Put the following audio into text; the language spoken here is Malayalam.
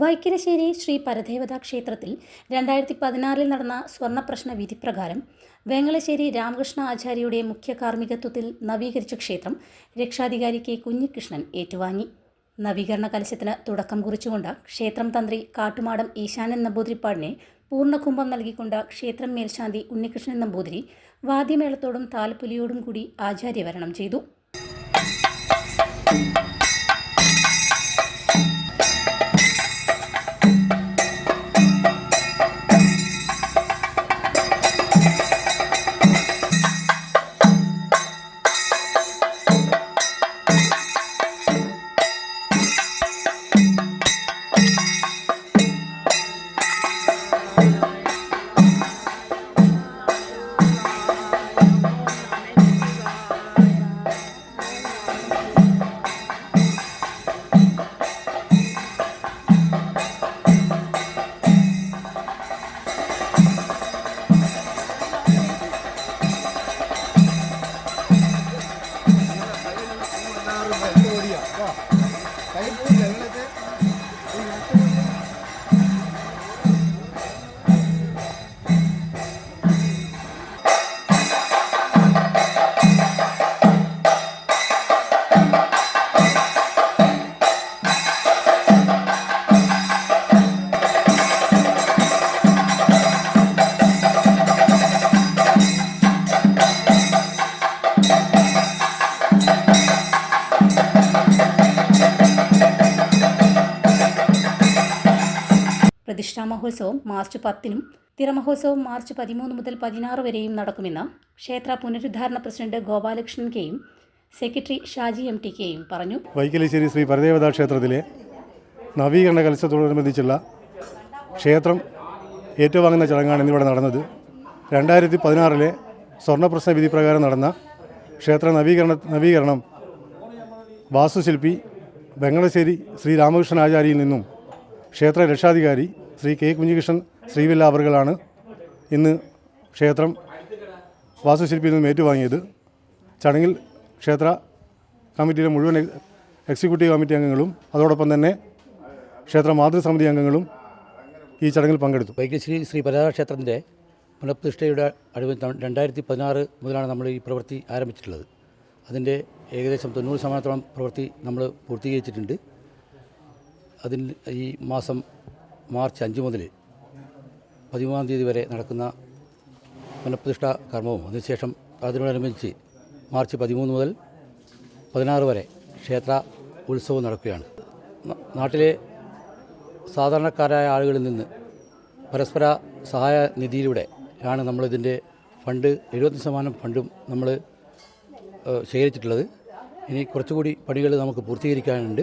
Vaikkarassery Shri Paradevatha ക്ഷേത്രത്തിൽ രണ്ടായിരത്തി പതിനാറിൽ നടന്ന സ്വർണപ്രശ്ന വിധിപ്രകാരം വേങ്ങളശ്ശേരി രാമകൃഷ്ണ ആചാര്യയുടെ മുഖ്യ കാർമ്മികത്വത്തിൽ നവീകരിച്ച ക്ഷേത്രം രക്ഷാധികാരി കെ കുഞ്ഞികൃഷ്ണൻ ഏറ്റുവാങ്ങി. നവീകരണ കലശത്തിന് തുടക്കം കുറിച്ചുകൊണ്ട് ക്ഷേത്രം തന്ത്രി കാട്ടുമാടം ഈശാനൻ നമ്പൂതിരിപ്പാടിനെ പൂർണകുംഭം നൽകിക്കൊണ്ട് ക്ഷേത്രം മേൽശാന്തി ഉണ്ണികൃഷ്ണൻ നമ്പൂതിരി വാദ്യമേളത്തോടും താലപ്പൊലിയോടും കൂടി ആചാര്യവരണം ചെയ്തു. cái പ്രതിഷ്ഠാ മഹോത്സവം മാർച്ച് പത്തിനും തിരമഹോത്സവം മാർച്ച് പതിമൂന്ന് മുതൽ പതിനാറ് വരെയും നടക്കുമെന്ന് ക്ഷേത്ര പുനരുദ്ധാരണ പ്രസിഡന്റ് ഗോപാലകൃഷ്ണൻ കെയും സെക്രട്ടറി ഷാജി എം ടി കെയും പറഞ്ഞു. വൈക്കലിശ്ശേരി ശ്രീ പരദേവതാ ക്ഷേത്രത്തിലെ നവീകരണ കലശത്തോടനുബന്ധിച്ചുള്ള ക്ഷേത്രം ഏറ്റുവാങ്ങുന്ന ചടങ്ങാണ് ഇന്നിവിടെ നടന്നത്. രണ്ടായിരത്തി പതിനാറിലെ സ്വർണപ്രശ്ന വിധി പ്രകാരം നടന്ന ക്ഷേത്ര നവീകരണ നവീകരണം വാസ്തുശില്പി ബംഗളശ്ശേരി ശ്രീ രാമകൃഷ്ണൻ ആചാര്യയിൽ നിന്നും ക്ഷേത്ര രക്ഷാധികാരി ശ്രീ കെ കുഞ്ഞികൃഷ്ണൻ ശ്രീവില്ല അവറുകളാണ് ഇന്ന് ക്ഷേത്രം വാസ്തുശില്പിയിൽ നിന്നും ഏറ്റുവാങ്ങിയത്. ചടങ്ങിൽ ക്ഷേത്ര കമ്മിറ്റിയിലെ മുഴുവൻ എക്സിക്യൂട്ടീവ് കമ്മിറ്റി അംഗങ്ങളും അതോടൊപ്പം തന്നെ ക്ഷേത്ര മാതൃസമിതി അംഗങ്ങളും ഈ ചടങ്ങിൽ പങ്കെടുത്തു. വൈദ്യശ്രീ ശ്രീ ക്ഷേത്രത്തിന്റെ പുനഃപ്രതിഷ്ഠയുടെ അഴിവ് രണ്ടായിരത്തി പതിനാറ് മുതലാണ് നമ്മൾ ഈ പ്രവൃത്തി ആരംഭിച്ചിട്ടുള്ളത്. അതിന്റെ ഏകദേശം തൊണ്ണൂറ് ശതമാനത്തോളം പ്രവൃത്തി നമ്മൾ പൂർത്തീകരിച്ചിട്ടുണ്ട്. അതിൽ ഈ മാസം മാർച്ച് അഞ്ച് മുതൽ പതിമൂന്നാം തീയതി വരെ നടക്കുന്ന പുനഃപ്രതിഷ്ഠ കർമ്മവും അതിനുശേഷം അതിനോടനുബന്ധിച്ച് മാർച്ച് പതിമൂന്ന് മുതൽ പതിനാറ് വരെ ക്ഷേത്ര ഉത്സവം നടക്കുകയാണ്. നാട്ടിലെ സാധാരണക്കാരായ ആളുകളിൽ നിന്ന് പരസ്പര സഹായ നിധിയിലൂടെ ആണ് നമ്മളിതിന്റെ ഫണ്ട് എഴുപത്തി ശതമാനം ഫണ്ടും നമ്മൾ ശേഖരിച്ചിട്ടുള്ളത്. ഇനി കുറച്ചുകൂടി പണികൾ നമുക്ക് പൂർത്തീകരിക്കാനുണ്ട്.